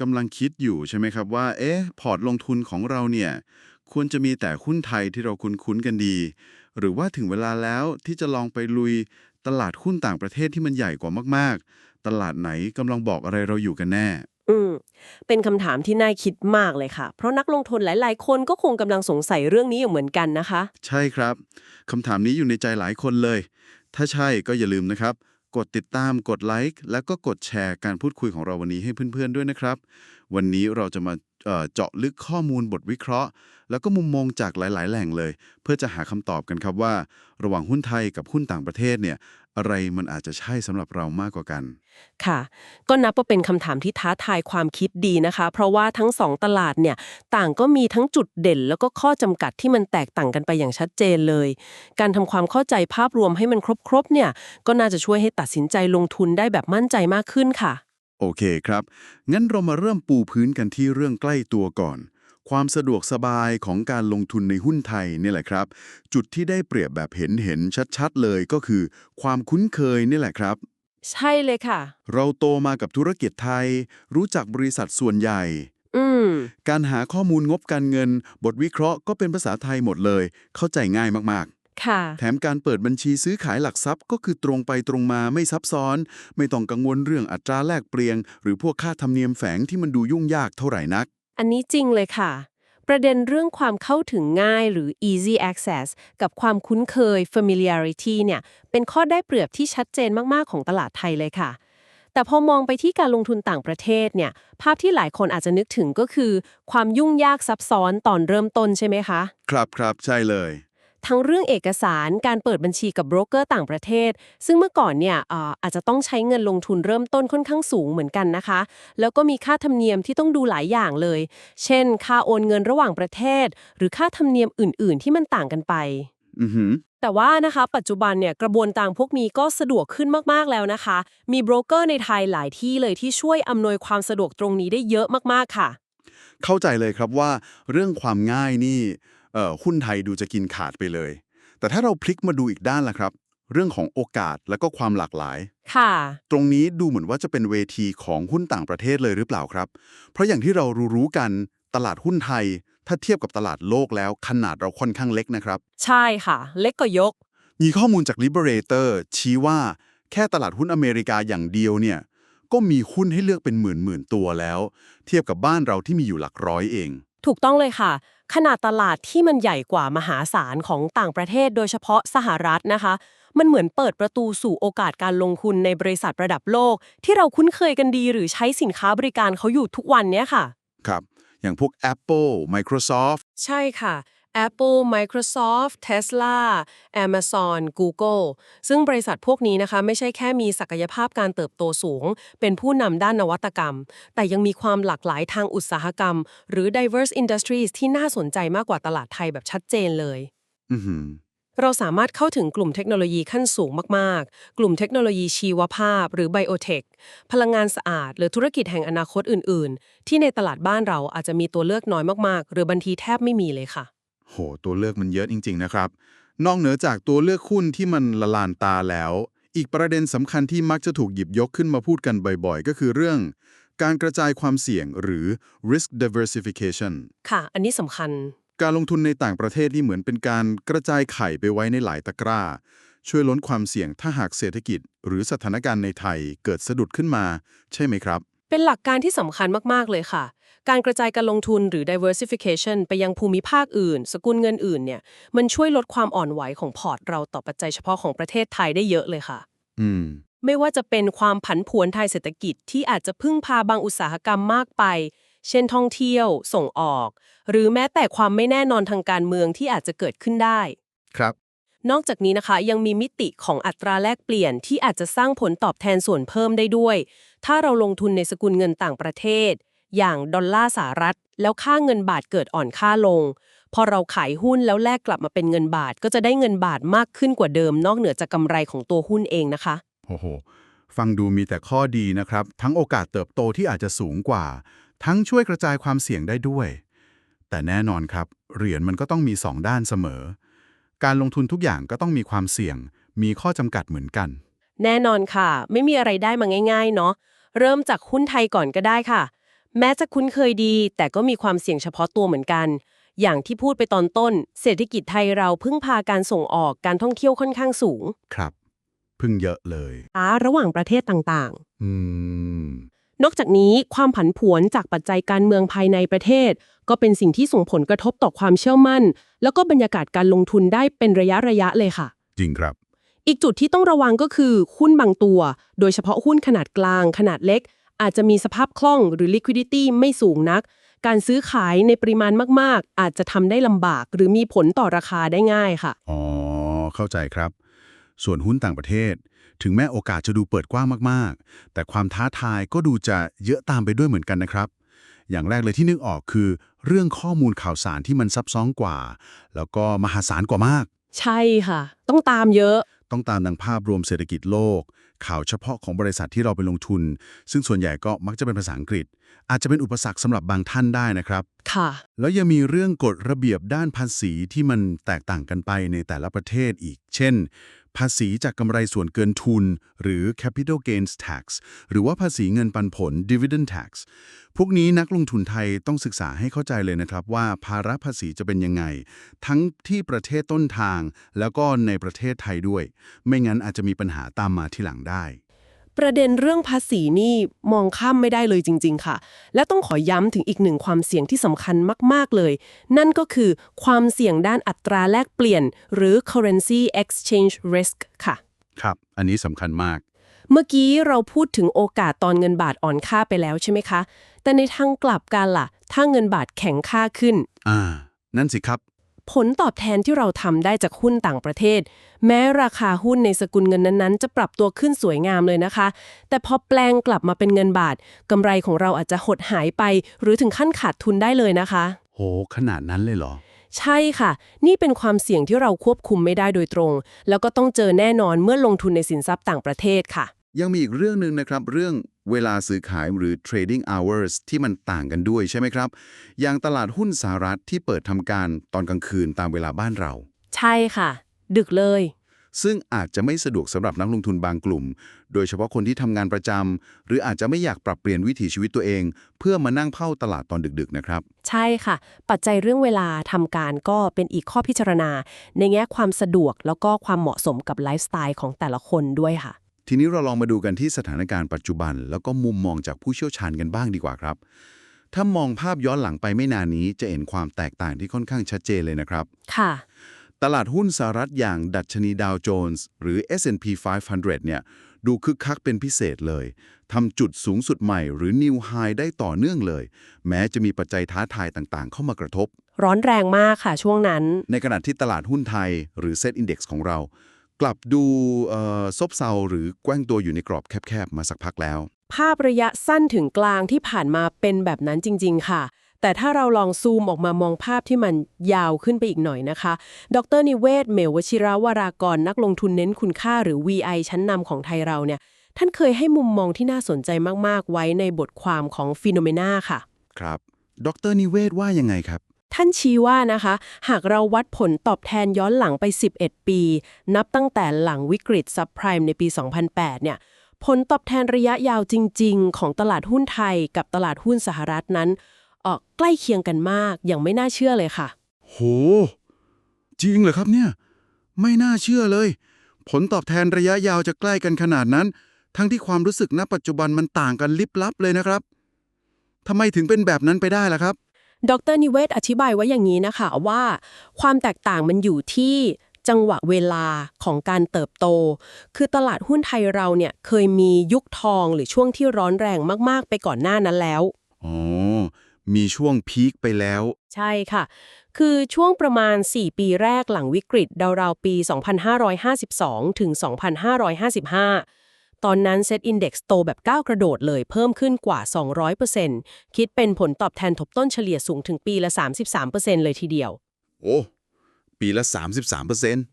กำลังคิดอยู่ใช่ไหมครับว่า เอ๊ะ พอร์ตลงทุนของเราเนี่ย ควรจะมีแต่หุ้นไทยที่เราคุ้นๆกันดี หรือว่าถึงเวลาแล้วที่จะลองไปลุยตลาดหุ้นต่างประเทศที่มันใหญ่กว่ามากๆ ตลาดไหนกำลังบอกอะไรเราอยู่กันแน่ อืม เป็นคำถามที่น่าคิดมากเลยค่ะ เพราะนักลงทุนหลาย ๆ คนก็คงกำลังสงสัยเรื่องนี้อยู่เหมือนกันนะคะ ใช่ครับคำถามนี้อยู่ในใจหลายคนเลย ถ้าใช่ก็อย่าลืมนะครับ กดติดตามกดไลค์แล้วก็กดแชร์การพูดคุยของเราวันนี้ให้เพื่อนๆด้วยนะครับ วันนี้เราจะมา เจาะลึกข้อมูลบทวิเคราะห์ แล้วก็มุมมองจากหลาย ๆ แหล่งเลย เพื่อจะหาคำตอบกันครับว่า ระหว่างหุ้นไทยกับหุ้นต่างประเทศเนี่ยอะไรมันอาจจะใช่สำหรับเรามากกว่ากัน ค่ะ ก็นับว่าเป็นคำถามที่ท้าทายความคิดดีนะคะ เพราะว่าทั้งสองตลาดเนี่ยต่างก็มีทั้งจุดเด่น แล้วก็ข้อจำกัดที่มันแตกต่างกันไปอย่างชัดเจนเลย การทำความเข้าใจภาพรวมให้มันครบๆเนี่ยก็น่าจะช่วยให้ตัดสินใจลงทุนได้แบบมั่นใจมากขึ้นค่ะ โอเคครับ งั้นเรามาเริ่มปูพื้นกันที่เรื่องใกล้ตัวก่อน ความสะดวกสบายของการลงทุนในหุ้นไทยนี่แหละครับ จุดที่ได้เปรียบแบบเห็นเห็นๆชัดๆ เลยก็คือ ความคุ้นเคยนี่แหละครับ ใช่เลยค่ะ เราโตมากับธุรกิจไทย รู้จักบริษัทส่วนใหญ่ อืม การหาข้อมูลงบการเงิน บทวิเคราะห์ก็เป็นภาษาไทยหมดเลย เข้าใจง่ายมาก ค่ะๆแถมการเปิดบัญชีซื้อขายหลักทรัพย์ก็คือตรงไปตรงมาไม่ซับซ้อน ไม่ต้องกังวลเรื่องอัตราแลกเปลี่ยนหรือพวกค่าธรรมเนียมแฝงที่มันดูยุ่งยากเท่าไหร่นัก อันนี้จริงเลยค่ะ ประเด็นเรื่องความเข้าถึงง่ายหรือ easy access กับความคุ้นเคย familiarity เนี่ย เป็นข้อได้เปรียบที่ชัดเจนมากๆของตลาดไทยเลยค่ะแต่พอมองไปที่การลงทุนต่างประเทศเนี่ย ภาพที่หลายคนอาจจะนึกถึงก็คือ ความยุ่งยากซับซ้อนตอนเริ่มต้นใช่ไหมคะ ครับครับใช่เลย ทั้งเรื่องเอกสารการเปิดบัญชีกับโบรกเกอร์ต่างประเทศ ซึ่งเมื่อก่อนเนี่ยเอ่ออาจจะต้องใช้เงินลงทุนเริ่มต้นค่อนข้างสูงเหมือนกันนะคะ แล้วก็มีค่าธรรมเนียมที่ต้องดูหลายอย่างเลย เช่น ค่าโอนเงินระหว่างประเทศ หรือค่าธรรมเนียมอื่น ๆ ที่มันต่างกันไปอือหือแต่ว่านะคะ ปัจจุบันเนี่ยกระบวนการพวกนี้ก็สะดวกขึ้นมากๆแล้วนะคะ มีโบรกเกอร์ในไทยหลายที่เลยที่ช่วยอำนวยความสะดวกตรงนี้ได้เยอะมากๆค่ะ เข้าใจเลยครับว่า เรื่องความง่ายนี่เอ่อ หุ้นไทยดูจะกินขาดไปเลย แต่ถ้าเราพลิกมาดูอีกด้านล่ะครับ เรื่องของโอกาสและก็ความหลากหลาย ค่ะ ตรงนี้ดูเหมือนว่าจะเป็นเวทีของหุ้นต่างประเทศเลยหรือเปล่าครับ เพราะอย่างที่เรารู้ๆกันตลาดหุ้นไทย ถ้าเทียบกับตลาดโลกแล้วขนาดเราค่อนข้างเล็กนะครับ ใช่ค่ะ เล็กก็ยก มีข้อมูลจาก Liberator ชี้ว่าแค่ตลาดหุ้นอเมริกาอย่างเดียวเนี่ยก็มีหุ้นให้เลือกเป็นหมื่นหมื่นๆตัวแล้ว เทียบกับบ้านเราที่มีอยู่หลักร้อยเอง ถูกต้องเลยค่ะ ขนาดตลาดที่มันใหญ่กว่ามหาศาลของต่างประเทศโดยเฉพาะสหรัฐนะคะ มันเหมือนเปิดประตูสู่โอกาสการลงทุนในบริษัทระดับโลก ที่เราคุ้นเคยกันดีหรือใช้สินค้าบริการเขาอยู่ทุกวันเนี้ยค่ะ ครับ อย่างพวก Apple Microsoft ใช่ค่ะ Apple Microsoft Tesla Amazon Google ซึ่งบริษัทพวกนี้นะคะ ไม่ใช่แค่มีศักยภาพการเติบโตสูง เป็นผู้นำด้านนวัตกรรม แต่ยังมีความหลากหลายทางอุตสาหกรรม หรือ diverse industries ที่น่าสนใจมากกว่าตลาดไทยแบบชัดเจนเลยอือหือเราสามารถเข้าถึงกลุ่มเทคโนโลยีขั้นสูงมาก ๆ กลุ่มเทคโนโลยีชีวภาพ หรือไบโอเทค พลังงานสะอาด หรือธุรกิจแห่งอนาคตอื่น ๆ ที่ในตลาดบ้านเราอาจจะมีตัวเลือกน้อยมาก ๆ หรือบางทีแทบไม่มีเลยค่ะ โห ตัวเลือกมันเยอะจริง ๆ นะครับ นอกเหนือจากตัวเลือกหุ้นที่มันละลานตาแล้ว อีกประเด็นสำคัญที่มักจะถูกหยิบยกขึ้นมาพูดกันบ่อย ๆ ก็คือเรื่อง การกระจายความเสี่ยงหรือ risk diversification ค่ะ อันนี้สำคัญ การลงทุนในต่างประเทศนี่เหมือนเป็นการกระจายไข่ไปไว้ในหลายตะกร้า ช่วยลดความเสี่ยงถ้าหากเศรษฐกิจ หรือสถานการณ์ในไทยเกิดสะดุดขึ้นมา ใช่ไหมครับ เป็นหลักการที่สำคัญมาก ๆ เลยค่ะ การกระจายการลงทุนหรือ diversification ไปยังภูมิภาคอื่น สกุลเงินอื่นเนี่ยมันช่วยลดความอ่อนไหวของพอร์ตเราต่อปัจจัยเฉพาะของประเทศไทยได้เยอะเลยค่ะ อืมไม่ว่าจะเป็นความผันผวนทางเศรษฐกิจที่อาจจะพึ่งพาบางอุตสาหกรรมมากไป เช่นท่องเที่ยว ส่งออก หรือแม้แต่ความไม่แน่นอนทางการเมืองที่อาจจะเกิดขึ้นได้ ครับ นอกจากนี้นะคะยังมีมิติของอัตราแลกเปลี่ยนที่อาจจะสร้างผลตอบแทนส่วนเพิ่มได้ด้วย ถ้าเราลงทุนในสกุลเงินต่างประเทศ อย่างดอลลาร์สหรัฐ แล้วค่าเงินบาทเกิดอ่อนค่าลง พอเราขายหุ้นแล้วแลกกลับมาเป็นเงินบาทก็จะได้เงินบาทมากขึ้นกว่าเดิม นอกเหนือจากกำไรของตัวหุ้นเองนะคะโอ้โหฟังดูมีแต่ข้อดีนะครับ ทั้งโอกาสเติบโตที่อาจจะสูงกว่า ทั้งช่วยกระจายความเสี่ยงได้ด้วย แต่แน่นอนครับเหรียญมันก็ต้องมีสองด้านเสมอ การลงทุนทุกอย่างก็ต้องมีความเสี่ยง มีข้อจำกัดเหมือนกัน แน่นอนค่ะ ไม่มีอะไรได้มาง่าย ๆ เนาะเริ่มจากหุ้นไทยก่อนก็ได้ค่ะ แม้จะคุ้นเคยดี แต่ก็มีความเสี่ยงเฉพาะตัวเหมือนกัน อย่างที่พูดไปตอนต้น เศรษฐกิจไทยเราพึ่งพาการส่งออกการท่องเที่ยวค่อนข้างสูงครับ พึ่งเยอะเลยอาระหว่างประเทศต่างอืมๆ นอกจากนี้ความผันผวนจากปัจจัยการเมืองภายในประเทศ ก็เป็นสิ่งที่ส่งผลกระทบต่อความเชื่อมั่น แล้วก็บรรยากาศการลงทุนได้เป็นระยะระยะๆเลยค่ะ จริงครับ อีกจุดที่ต้องระวังก็คือหุ้นบางตัว โดยเฉพาะหุ้นขนาดกลาง ขนาดเล็ก อาจจะมีสภาพคล่องหรือ liquidity ไม่สูงนัก การซื้อขายในปริมาณมาก ๆ อาจจะทำได้ลำบาก หรือมีผลต่อราคาได้ง่ายค่ะ อ๋อ เข้าใจครับ ส่วนหุ้นต่างประเทศ ถึงแม้โอกาสจะดูเปิดกว้างมาก ๆ แต่ความท้าทายก็ดูจะเยอะตามไปด้วยเหมือนกันนะครับ อย่างแรกเลยที่นึกออกคือ เรื่องข้อมูลข่าวสารที่มันซับซ้อนกว่า แล้วก็มหาศาลกว่ามาก ใช่ค่ะ ต้องตามเยอะ ต้องตามดังภาพรวมเศรษฐกิจโลก ข่าวเฉพาะของบริษัทที่เราไปลงทุน ซึ่งส่วนใหญ่ก็มักจะเป็นภาษาอังกฤษ อาจจะเป็นอุปสรรคสำหรับบางท่านได้นะครับ ค่ะ แล้วยังมีเรื่องกฎระเบียบด้านภาษีที่มันแตกต่างกันไปในแต่ละประเทศอีก เช่น ภาษีจากกำไรส่วนเกินทุน หรือ capital gains tax หรือว่าภาษีเงินปันผล dividend tax พวกนี้นักลงทุนไทยต้องศึกษาให้เข้าใจเลยนะครับว่าภาระภาษีจะเป็นยังไง ทั้งที่ประเทศต้นทาง แล้วก็ในประเทศไทยด้วย ไม่งั้นอาจจะมีปัญหาตามมาทีหลังได้ ประเด็นเรื่องภาษีนี่มองข้ามไม่ได้เลยจริง ๆ ค่ะ และต้องขอย้ำถึงอีกหนึ่งความเสี่ยงที่สำคัญมาก ๆ เลย นั่นก็คือความเสี่ยงด้านอัตราแลกเปลี่ยน หรือ currency exchange risk ค่ะ ครับ อันนี้สำคัญมาก เมื่อกี้เราพูดถึงโอกาสตอนเงินบาทอ่อนค่าไปแล้วใช่ไหมคะ แต่ในทางกลับกันล่ะ ถ้าเงินบาทแข็งค่าขึ้น อ่า นั่นสิครับ ผลตอบแทนที่เราทำได้จากหุ้นต่างประเทศ แม้ราคาหุ้นในสกุลเงินนั้นๆ จะปรับตัวขึ้นสวยงามเลยนะคะ แต่พอแปลงกลับมาเป็นเงินบาทกำไรของเราอาจจะหดหายไป หรือถึงขั้นขาดทุนได้เลยนะคะ โห ขนาดนั้นเลยเหรอ ใช่ค่ะ นี่เป็นความเสี่ยงที่เราควบคุมไม่ได้โดยตรง แล้วก็ต้องเจอแน่นอนเมื่อลงทุนในสินทรัพย์ต่างประเทศค่ะ ยังมีอีกเรื่องหนึ่งนะครับ เรื่อง เวลาซื้อขายหรือ trading hours ที่มันต่างกันด้วยใช่ไหมครับ อย่างตลาดหุ้นสหรัฐที่เปิดทำการตอนกลางคืนตามเวลาบ้านเรา ใช่ค่ะ ดึกเลย ซึ่งอาจจะไม่สะดวกสำหรับนักลงทุนบางกลุ่ม โดยเฉพาะคนที่ทำงานประจำหรืออาจจะไม่อยากปรับเปลี่ยนวิถีชีวิตตัวเอง เพื่อมานั่งเฝ้าตลาดตอนดึกๆนะครับ ใช่ค่ะ ปัจจัยเรื่องเวลาทำการก็เป็นอีกข้อพิจารณา ในแง่ความสะดวกแล้วก็ความเหมาะสมกับไลฟ์สไตล์ของแต่ละคนด้วยค่ะ ทีนี้เราลองมาดูกันที่สถานการณ์ปัจจุบัน แล้วก็มุมมองจากผู้เชี่ยวชาญกันบ้างดีกว่าครับ ถ้ามองภาพย้อนหลังไปไม่นานนี้จะเห็นความแตกต่างที่ค่อนข้างชัดเจนเลยนะครับ ค่ะ ตลาดหุ้นสหรัฐอย่างดัชนีดาวโจนส์หรือ S&P 500 เนี่ย ดูคึกคักเป็นพิเศษเลยทำจุดสูงสุดใหม่หรือ New High ได้ต่อเนื่องเลย แม้จะมีปัจจัยท้าทายต่างๆ เข้ามากระทบ ร้อนแรงมากค่ะช่วงนั้น ในขณะที่ตลาดหุ้นไทยหรือ Set Index ของเรา กลับดูเอ่อซบเซาหรือแกว้งตัวอยู่ในกรอบแคบๆ มาสักพักแล้ว ภาพระยะสั้นถึงกลางที่ผ่านมาเป็นแบบนั้นจริง ๆ ค่ะ แต่ถ้าเราลองซูมออกมามองภาพที่มันยาวขึ้นไปอีกหน่อยนะคะ ดรนิเวศ เมวชิราวรากรนักลงทุนเน้นคุณค่าหรือ VI ชั้นนำของไทยเราเนี่ย ท่านเคยให้มุมมองที่น่าสนใจมากๆ ไว้ในบทความของฟิโนเมนาค่ะ ครับ ดรนิเวศว่ายังไงครับ ท่านชี้ว่านะคะ หากเราวัดผลตอบแทนย้อนหลังไป 11 ปี นับตั้งแต่หลังวิกฤตซับไพรม์ในปี 2008 เนี่ย ผลตอบแทนระยะยาวจริง ๆ ของตลาดหุ้นไทยกับตลาดหุ้นสหรัฐนั้นเออใกล้เคียงกันมากอย่างไม่น่าเชื่อเลยค่ะ โห จริงเหรอครับเนี่ย ไม่น่าเชื่อเลย ผลตอบแทนระยะยาวจะใกล้กันขนาดนั้น ทั้งที่ความรู้สึกณปัจจุบันมันต่างกันลิบลับเลยนะครับทำไมถึงเป็นแบบนั้นไปได้ล่ะครับ ดรนิเวศอธิบายไว้อย่างนี้นะคะว่า ความแตกต่างมันอยู่ที่จังหวะเวลาของการเติบโต คือตลาดหุ้นไทยเราเนี่ยเคยมียุคทองหรือช่วงที่ร้อนแรงมาก ๆ ไปก่อนหน้านั้นแล้ว อ๋อ มีช่วงพีคไปแล้ว ใช่ค่ะ คือช่วงประมาณ 4 ปีแรกหลังวิกฤตราวๆปี 2552 ถึง 2555 ตอนนั้น Set Index โตแบบก้าวกระโดดเลยเพิ่มขึ้นกว่า 200%คิดเป็นผลตอบแทนทบต้นเฉลี่ยสูงถึงปีละ 33%เลยทีเดียว โอ้ ปีละ 33เปอร์เซ็นต์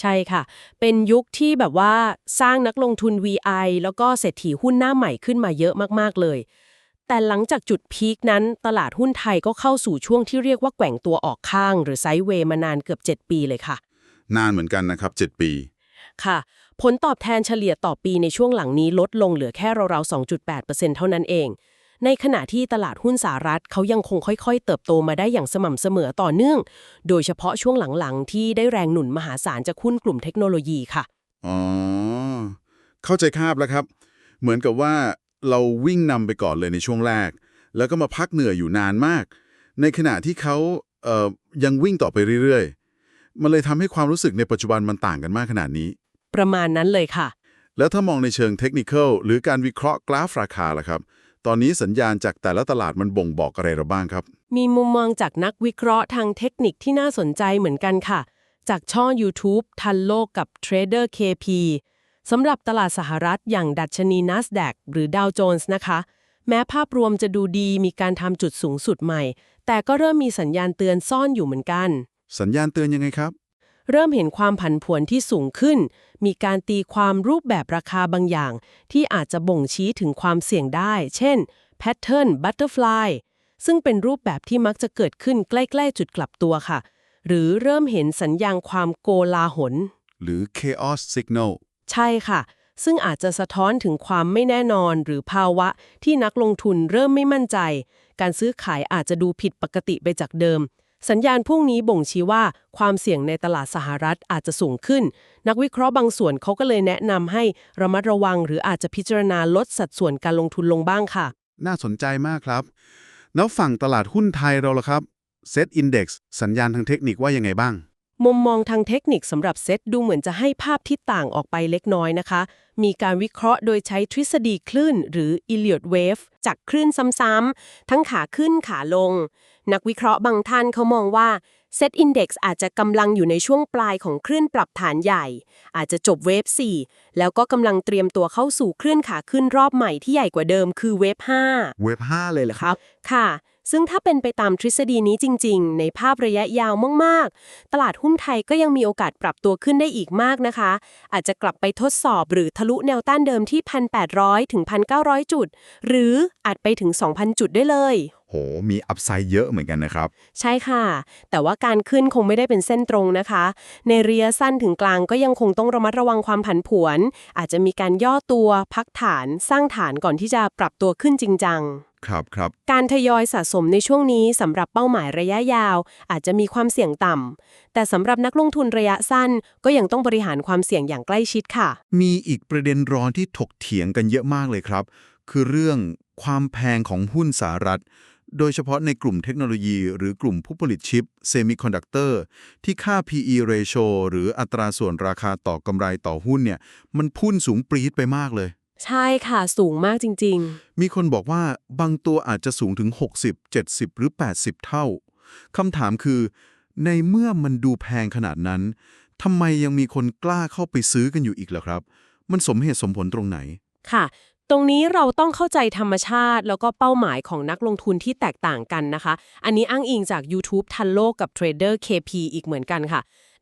ใช่ค่ะ เป็นยุคที่แบบว่าสร้างนักลงทุน VI แล้วก็เศรษฐีหุ้นหน้าใหม่ขึ้นมาเยอะมากๆเลย แต่หลังจากจุดพีคนั้น ตลาดหุ้นไทยก็เข้าสู่ช่วงที่เรียกว่าแกว่งตัวออกข้าง หรือไซด์เวย์มานานเกือบ 7 ปีเลยค่ะ นานเหมือนกันนะครับ 7 ปี ค่ะ ผลตอบแทนเฉลี่ยต่อปีในช่วงหลังนี้ลดลงเหลือแค่ราวๆ 2.8%เท่านั้นเอง ในขณะที่ตลาดหุ้นสหรัฐเขายังคงค่อยๆ เติบโตมาได้อย่างสม่ำเสมอต่อเนื่อง โดยเฉพาะช่วงหลังๆ ที่ได้แรงหนุนมหาศาลจากหุ้นกลุ่มเทคโนโลยีค่ะ อ๋อ เข้าใจคาบแล้วครับ เหมือนกับว่าเราวิ่งนำไปก่อนเลยในช่วงแรก แล้วก็มาพักเหนื่อยอยู่นานมาก ในขณะที่เขาเอ่อยังวิ่งต่อไปเรื่อยๆ มันเลยทำให้ความรู้สึกในปัจจุบันมันต่างกันมากขนาดนี้ ประมาณนั้นเลยค่ะ แล้วถ้ามองในเชิงเทคนิคอลหรือการวิเคราะห์กราฟราคาล่ะครับ ตอนนี้สัญญาณจากแต่ละตลาดมันบ่งบอกอะไรเราบ้างครับ มีมุมมองจากนักวิเคราะห์ทางเทคนิคที่น่าสนใจเหมือนกันค่ะ จากช่อง YouTube ทันโลกกับ Trader KP สำหรับตลาดสหรัฐอย่างดัชนี NASDAQ หรือ Dow Jones นะคะ แม้ภาพรวมจะดูดีมีการทำจุดสูงสุดใหม่ แต่ก็เริ่มมีสัญญาณเตือนซ่อนอยู่เหมือนกัน สัญญาณเตือนยังไงครับ เริ่มเห็นความผันผวนที่สูงขึ้น มีการตีความรูปแบบราคาบางอย่าง ที่อาจจะบ่งชี้ถึงความเสี่ยงได้ เช่น Pattern Butterfly ซึ่งเป็นรูปแบบที่มักจะเกิดขึ้นใกล้ ๆ จุดกลับตัวค่ะ หรือเริ่มเห็นสัญญาณความโกลาหล หรือ chaos signal ใช่ค่ะ ซึ่งอาจจะสะท้อนถึงความไม่แน่นอนหรือภาวะที่นักลงทุนเริ่มไม่มั่นใจ การซื้อขายอาจจะดูผิดปกติไปจากเดิม สัญญาณพวกนี้บ่งชี้ว่าความเสี่ยงในตลาดสหรัฐอาจจะสูงขึ้น นักวิเคราะห์บางส่วนเขาก็เลยแนะนำให้ระมัดระวัง หรืออาจจะพิจารณาลดสัดส่วนการลงทุนลงบ้างค่ะ น่าสนใจมากครับ แล้วฝั่งตลาดหุ้นไทยเราล่ะครับเซตอินดี x สัญญาณทางเทคนิคว่ายังไงบ้าง มุมมองทางเทคนิคสำหรับเซตดูเหมือนจะให้ภาพที่ต่างออกไปเล็กน้อยนะคะ มีการวิเคราะห์โดยใช้ทฤษฎีคลื่น หรือ Elliott Wave จากคลื่นซ้ำๆ ทั้งขาขึ้นขาลง นักวิเคราะห์บางท่านเขามองว่า Set Index อาจจะกำลังอยู่ในช่วงปลายของคลื่นปรับฐานใหญ่ อาจจะจบเวฟ 4 แล้วก็กำลังเตรียมตัวเข้าสู่คลื่นขาขึ้นรอบใหม่ที่ใหญ่กว่าเดิมคือเวฟ 5 เว็บ5เลยเหรอครับ ค่ะ ซึ่งถ้าเป็นไปตามทฤษฎีนี้จริง ๆ ในภาพระยะยาวมาก ๆ ตลาดหุ้นไทยก็ยังมีโอกาสปรับตัวขึ้นได้อีกมากนะคะ อาจจะกลับไปทดสอบหรือทะลุแนวต้านเดิมที่ 1,800 ถึง 1,900 จุด หรืออาจไปถึง 2,000 จุดได้เลย โห มีอัพไซด์เยอะเหมือนกันนะครับ ใช่ค่ะ แต่ว่าการขึ้นคงไม่ได้เป็นเส้นตรงนะคะ ในระยะสั้นถึงกลางก็ยังคงต้องระมัดระวังความผันผวน อาจจะมีการย่อตัวพักฐานสร้างฐานก่อนที่จะปรับตัวขึ้นจริงจัง ครับครับการทยอยสะสมในช่วงนี้สำหรับเป้าหมายระยะยาว อาจจะมีความเสี่ยงต่ำ แต่สำหรับนักลงทุนระยะสั้น ก็ยังต้องบริหารความเสี่ยงอย่างใกล้ชิดค่ะ มีอีกประเด็นร้อนที่ถกเถียงกันเยอะมากเลยครับ คือเรื่องความแพงของหุ้นสหรัฐ โดยเฉพาะในกลุ่มเทคโนโลยีหรือกลุ่มผู้ผลิตชิปเซมิคอนดักเตอร์ที่ค่า PE ratio หรืออัตราส่วนราคาต่อกำไรต่อหุ้นเนี่ยมันพุ่นสูงปรี๊ดไปมากเลย ใช่ค่ะสูงมากจริง มีคนบอกว่าบางตัวอาจจะสูงถึง 60 70 หรือ 80 เท่า คำถามคือ ในเมื่อมันดูแพงขนาดนั้นทำไมยังมีคนกล้าเข้าไปซื้อกันอยู่อีกล่ะครับ มันสมเหตุสมผลตรงไหน ๆ ค่ะ ตรงนี้เราต้องเข้าใจธรรมชาติ แล้วก็เป้าหมายของนักลงทุนที่แตกต่างกันนะคะ อันนี้อ้างอิงจาก YouTube ทันโลกกับ Trader KP อีกเหมือนกันค่ะ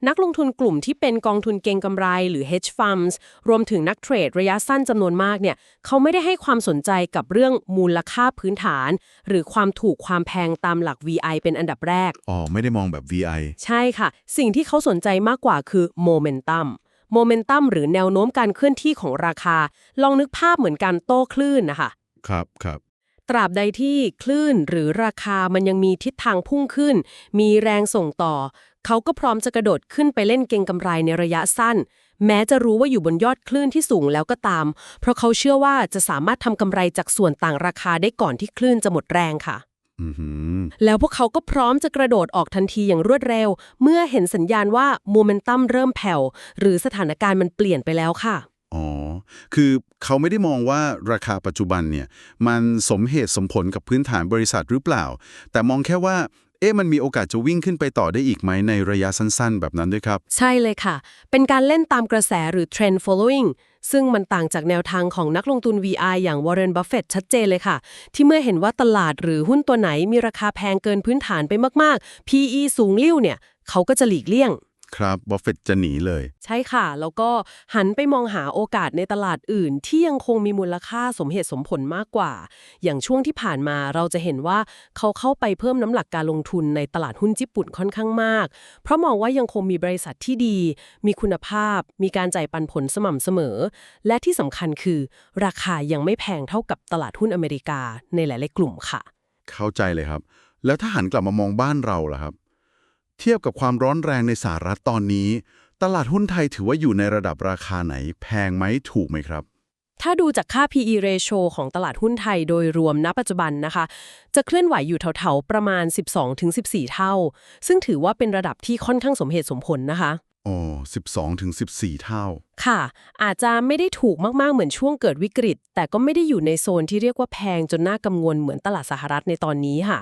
นักลงทุนกลุ่มที่เป็นกองทุนเก็งกำไรหรือ hedge funds รวมถึงนักเทรดระยะสั้นจำนวนมากเนี่ยเขาไม่ได้ให้ความสนใจกับเรื่องมูลค่าพื้นฐาน หรือความถูกความแพงตามหลัก VI เป็นอันดับแรก อ๋อ ไม่ได้มองแบบ VI ใช่ค่ะ สิ่งที่เขาสนใจมากกว่าคือโมเมนตัมโมเมนตัมหรือแนวโน้มการเคลื่อนที่ของราคา ลองนึกภาพเหมือนการโต้คลื่นนะคะครับครับตราบใดที่คลื่นหรือราคามันยังมีทิศทางพุ่งขึ้น มีแรงส่งต่อ เขาก็พร้อมจะกระโดดขึ้นไปเล่นเก็งกำไรในระยะสั้น แม้จะรู้ว่าอยู่บนยอดคลื่นที่สูงแล้วก็ตาม เพราะเขาเชื่อว่าจะสามารถทำกำไรจากส่วนต่างราคาได้ก่อนที่คลื่นจะหมดแรงค่ะอือหือแล้วพวกเขาก็พร้อมจะกระโดดออกทันทีอย่างรวดเร็ว เมื่อเห็นสัญญาณว่าโมเมนตัมเริ่มแผ่วหรือสถานการณ์มันเปลี่ยนไปแล้วค่ะ อ๋อ คือเขาไม่ได้มองว่าราคาปัจจุบันเนี่ย มันสมเหตุสมผลกับพื้นฐานบริษัทหรือเปล่า แต่มองแค่ว่า เอ๊ะมันมีโอกาสจะวิ่งขึ้นไปต่อได้อีกไหมในระยะสั้นๆ แบบนั้นด้วยครับ ใช่เลยค่ะ เป็นการเล่นตามกระแสหรือ trend following ซึ่งมันต่างจากแนวทางของนักลงทุน VI อย่างวอร์เรนบัฟเฟตชัดเจนเลยค่ะ ที่เมื่อเห็นว่าตลาดหรือหุ้นตัวไหนมีราคาแพงเกินพื้นฐานไปมากๆ PE สูงลิ่วเนี่ย เขาก็จะหลีกเลี่ยง ครับบัฟเฟตจะหนีเลย ใช่ค่ะ แล้วก็หันไปมองหาโอกาสในตลาดอื่น ที่ยังคงมีมูลค่าสมเหตุสมผลมากกว่า อย่างช่วงที่ผ่านมาเราจะเห็นว่าเขาเข้าไปเพิ่มน้ำหนักการลงทุนในตลาดหุ้นญี่ปุ่นค่อนข้างมาก เพราะมองว่ายังคงมีบริษัทที่ดี มีคุณภาพ มีการจ่ายปันผลสม่ำเสมอ และที่สำคัญคือ ราคายังไม่แพงเท่ากับตลาดหุ้นอเมริกาในหลาย ๆ กลุ่มค่ะ เข้าใจเลยครับ แล้วถ้าหันกลับมามองบ้านเราล่ะครับ เทียบกับความร้อนแรงในสหรัฐตอนนี้ ตลาดหุ้นไทยถือว่าอยู่ในระดับราคาไหน แพงไหมถูกไหมครับ ถ้าดูจากค่า PE ratio ของตลาดหุ้นไทยโดยรวมณปัจจุบันนะคะ จะเคลื่อนไหวอยู่แถวๆประมาณ 12-14 เท่า ซึ่งถือว่าเป็นระดับที่ค่อนข้างสมเหตุสมผลนะคะ อ๋อ12ถึง14เท่า ค่ะ อาจจะไม่ได้ถูกมากๆเหมือนช่วงเกิดวิกฤต แต่ก็ไม่ได้อยู่ในโซนที่เรียกว่าแพงจนน่ากังวลเหมือนตลาดสหรัฐในตอนนี้ค่ะ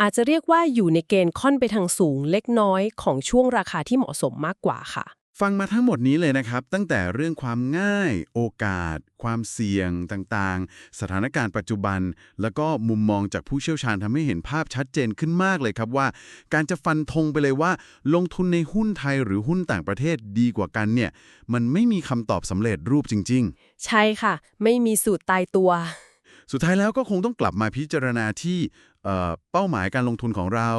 อาจจะเรียกว่าอยู่ในเกณฑ์ค่อนไปทางสูงเล็กน้อยของช่วงราคาที่เหมาะสมมากกว่าค่ะ ฟังมาทั้งหมดนี้เลยนะครับ ตั้งแต่เรื่องความง่าย โอกาส ความเสี่ยงต่างๆ สถานการณ์ปัจจุบัน แล้วก็มุมมองจากผู้เชี่ยวชาญทำให้เห็นภาพชัดเจนขึ้นมากเลยครับว่า การจะฟันธงไปเลยว่า ลงทุนในหุ้นไทยหรือหุ้นต่างประเทศดีกว่ากันเนี่ย มันไม่มีคำตอบสำเร็จรูปจริง ๆ ใช่ค่ะ ไม่มีสูตรตายตัว สุดท้ายแล้วก็คงต้องกลับมาพิจารณาที่เป้าหมายการลงทุนของเรา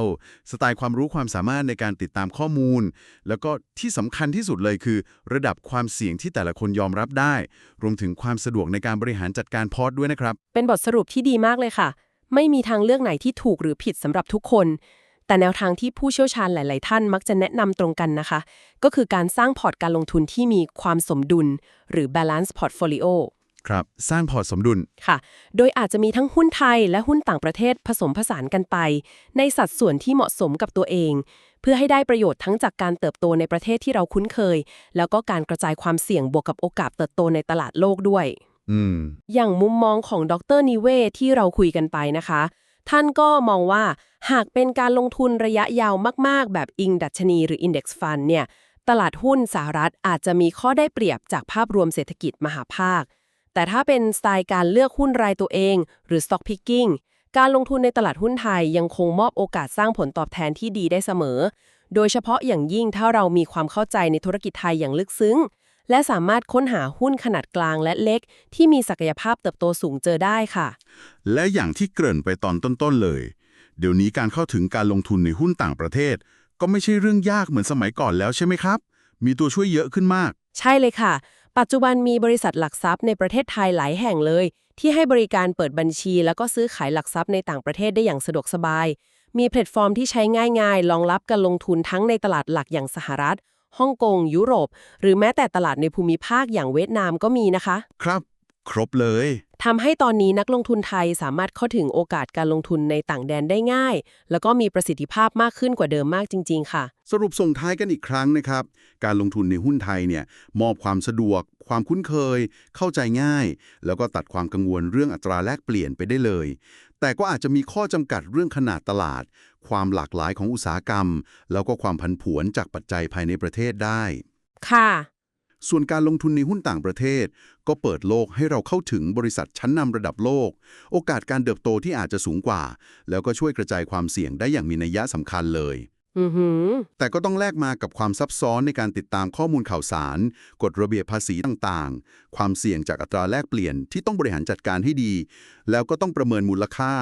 สไตล์ความรู้ความสามารถในการติดตามข้อมูล แล้วก็ที่สำคัญที่สุดเลยคือ ระดับความเสี่ยงที่แต่ละคนยอมรับได้ รวมถึงความสะดวกในการบริหารจัดการพอร์ตด้วยนะครับ เป็นบทสรุปที่ดีมากเลยค่ะ ไม่มีทางเลือกไหนที่ถูกหรือผิดสำหรับทุกคน แต่แนวทางที่ผู้เชี่ยวชาญหลาย ๆ ท่านมักจะแนะนำตรงกันนะคะ ก็คือการสร้างพอร์ตการลงทุนที่มีความสมดุล หรือ balance portfolio ครับ สร้างพอร์ตสมดุล ค่ะ โดยอาจจะมีทั้งหุ้นไทยและหุ้นต่างประเทศผสมผสานกันไป ในสัดส่วนที่เหมาะสมกับตัวเอง เพื่อให้ได้ประโยชน์ทั้งจากการเติบโตในประเทศที่เราคุ้นเคย แล้วก็การกระจายความเสี่ยงบวกกับโอกาสเติบโตในตลาดโลกด้วย อืม อย่างมุมมองของดรนิเวศที่เราคุยกันไปนะคะ ท่านก็มองว่าหากเป็นการลงทุนระยะยาวมาก ๆ แบบอิงดัชนีหรือ Index Fund เนี่ยตลาดหุ้นสหรัฐอาจจะมีข้อได้เปรียบจากภาพรวมเศรษฐกิจมหาภาค แต่ถ้าเป็นสไตล์การเลือกหุ้นรายตัวเอง หรือ Stock Picking การลงทุนในตลาดหุ้นไทยยังคงมอบโอกาสสร้างผลตอบแทนที่ดีได้เสมอ โดยเฉพาะอย่างยิ่งถ้าเรามีความเข้าใจในธุรกิจไทยอย่างลึกซึ้ง และสามารถค้นหาหุ้นขนาดกลางและเล็ก ที่มีศักยภาพเติบโตสูงเจอได้ค่ะ และอย่างที่เกริ่นไปตอนต้นๆเลย เดี๋ยวนี้การเข้าถึงการลงทุนในหุ้นต่างประเทศ ก็ไม่ใช่เรื่องยากเหมือนสมัยก่อนแล้วใช่ไหมครับ มีตัวช่วยเยอะขึ้นมาก ใช่เลยค่ะ ปัจจุบันมีบริษัทหลักทรัพย์ในประเทศไทยหลายแห่งเลย ที่ให้บริการเปิดบัญชี แล้วก็ซื้อขายหลักทรัพย์ในต่างประเทศได้อย่างสะดวกสบาย มีแพลตฟอร์มที่ใช้ง่ายๆ รองรับการลงทุนทั้งในตลาดหลักอย่างสหรัฐฮ่องกง ยุโรป หรือแม้แต่ตลาดในภูมิภาคอย่างเวียดนามก็มีนะคะ ครับ ครบเลยทำให้ตอนนี้นักลงทุนไทยสามารถเข้าถึงโอกาสการลงทุนในต่างแดนได้ง่าย แล้วก็มีประสิทธิภาพมากขึ้นกว่าเดิมมากจริง ๆ ค่ะ สรุปส่งท้ายกันอีกครั้งนะครับ การลงทุนในหุ้นไทยเนี่ยมอบความสะดวก ความคุ้นเคย เข้าใจง่าย แล้วก็ตัดความกังวลเรื่องอัตราแลกเปลี่ยนไปได้เลย แต่ก็อาจจะมีข้อจำกัดเรื่องขนาดตลาด ความหลากหลายของอุตสาหกรรม แล้วก็ความผันผวนจากปัจจัยภายในประเทศได้ ค่ะ ส่วนการลงทุนในหุ้นต่างประเทศ ก็เปิดโลกให้เราเข้าถึงบริษัทชั้นนำระดับโลก โอกาสการเติบโตที่อาจจะสูงกว่า แล้วก็ช่วยกระจายความเสี่ยงได้อย่างมีนัยยะสำคัญเลยอือหือแต่ก็ต้องแลกมากับความซับซ้อนในการติดตามข้อมูลข่าวสาร กฎระเบียบภาษีต่างๆ ความเสี่ยงจากอัตราแลกเปลี่ยนที่ต้องบริหารจัดการให้ดี แล้วก็ต้องประเมินมูลค่า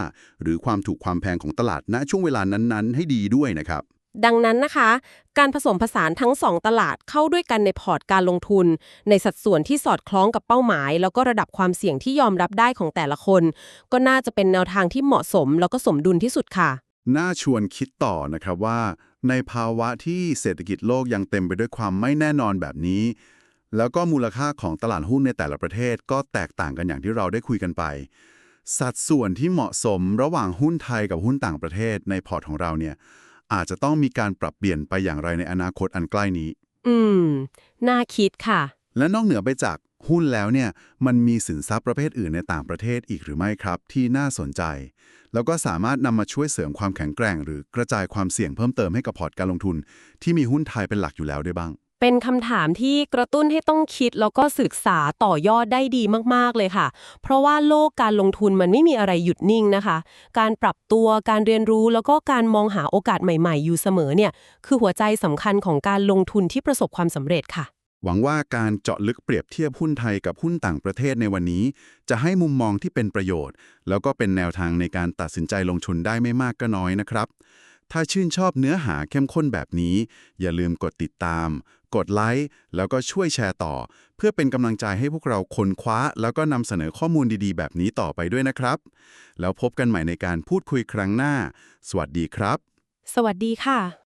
หรือความถูกความแพงของตลาดณช่วงเวลานั้นๆ ให้ดีด้วยนะครับ ดังนั้นนะคะ การผสมผสานทั้ง 2 ตลาดเข้าด้วยกันในพอร์ตการลงทุน ในสัดส่วนที่สอดคล้องกับเป้าหมาย แล้วก็ระดับความเสี่ยงที่ยอมรับได้ของแต่ละคน ก็น่าจะเป็นแนวทางที่เหมาะสม แล้วก็สมดุลที่สุดค่ะ น่าชวนคิดต่อนะครับว่า ในภาวะที่เศรษฐกิจโลกยังเต็มไปด้วยความไม่แน่นอนแบบนี้ แล้วก็มูลค่าของตลาดหุ้นในแต่ละประเทศ ก็แตกต่างกันอย่างที่เราได้คุยกันไป สัดส่วนที่เหมาะสมระหว่างหุ้นไทยกับหุ้นต่างประเทศในพอร์ตของเราเนี่ย อาจจะต้องมีการปรับเปลี่ยนไปอย่างไรในอนาคตอันใกล้นี้ อืม น่าคิดค่ะ และนอกเหนือไปจากหุ้นแล้วเนี่ย มันมีสินทรัพย์ประเภทอื่นในต่างประเทศอีกหรือไม่ครับ ที่น่าสนใจ แล้วก็สามารถนำมาช่วยเสริมความแข็งแกร่ง หรือกระจายความเสี่ยงเพิ่มเติมให้กับพอร์ตการลงทุน ที่มีหุ้นไทยเป็นหลักอยู่แล้วได้บ้างไป เป็นคำถามที่กระตุ้นให้ต้องคิดแล้วก็ศึกษาต่อยอดได้ดีมากๆเลยค่ะ เพราะว่าโลกการลงทุนมันไม่มีอะไรหยุดนิ่งนะคะ การปรับตัวการเรียนรู้แล้วก็การมองหาโอกาสใหม่ๆ อยู่เสมอเนี่ยคือหัวใจสำคัญของการลงทุนที่ประสบความสำเร็จค่ะ หวังว่าการเจาะลึกเปรียบเทียบหุ้นไทยกับหุ้นต่างประเทศในวันนี้ จะให้มุมมองที่เป็นประโยชน์ แล้วก็เป็นแนวทางในการตัดสินใจลงทุนได้ไม่มากก็น้อยนะครับถ้าชื่นชอบเนื้อหาเข้มข้นแบบนี้ อย่าลืมกดติดตาม กดไลค์แล้วก็ช่วยแชร์ต่อ เพื่อเป็นกำลังใจให้พวกเราค้นคว้า แล้วก็นำเสนอข้อมูลดีๆ แบบนี้ต่อไปด้วยนะครับ แล้วพบกันใหม่ในการพูดคุยครั้งหน้า สวัสดีครับ สวัสดีค่ะ